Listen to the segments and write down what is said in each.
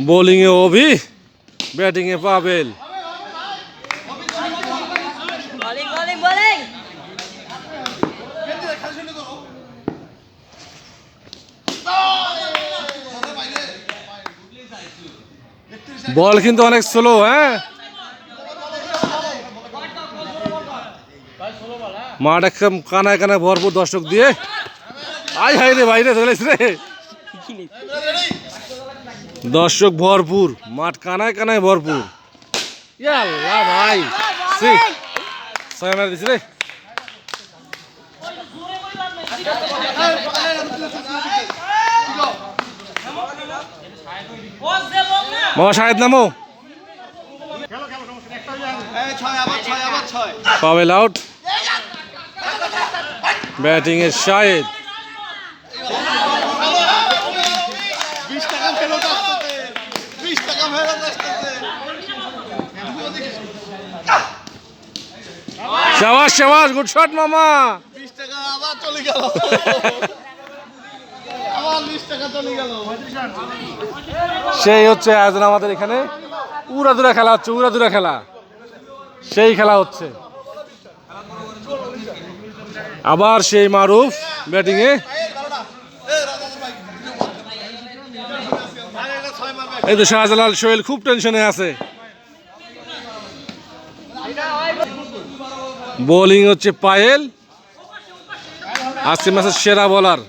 বোলিংয়ে অভি ব্যাটিংয়ে পাবেল বলিং কিন্তু অনেক স্লো হ্যাঁ? মাঠ একদম কানায় কানায় ভরপুর দর্শক দিয়ে। আই হাই রে ভাই রে চলেছ রে। দর্শক ভরপুর, মাঠ কানায় কানায় ভরপুর। ইয়াল্লা ভাই সি ছয় মামা শাহেদ নামো। পাবেল আউট ব্যাটিং এর শাহেদ বিশ টাকা ফেরত আসতেছে শাবাস শাবাস গুড শট মামা। বিশ টাকা আবার চলে গেল। আবার বিশ টাকা চলে গেল। সেই হচ্ছে আয়োজন আমাদের এখানে। উড়াদুরা খেলা হচ্ছে উড়াদুরা খেলা। সেই খেলা হচ্ছে। আবার সেই মারুফ ব্যাটিং এ এই তো শাহজালাল সোহেল খুব টেনশনে আছে। বোলিং হচ্ছে পায়েল। আজকে ম্যাচের সেরা বলার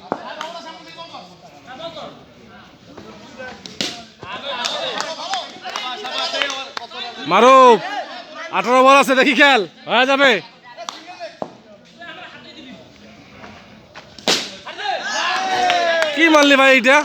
মারুফ, আঠারো বল আছে, দেখি খেল। হয়ে যাবে। কি মারলি ভাই এইটা?